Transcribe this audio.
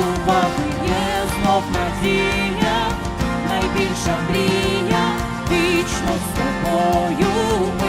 врятував є знов надія, найбільша мрія, вічно з тобою.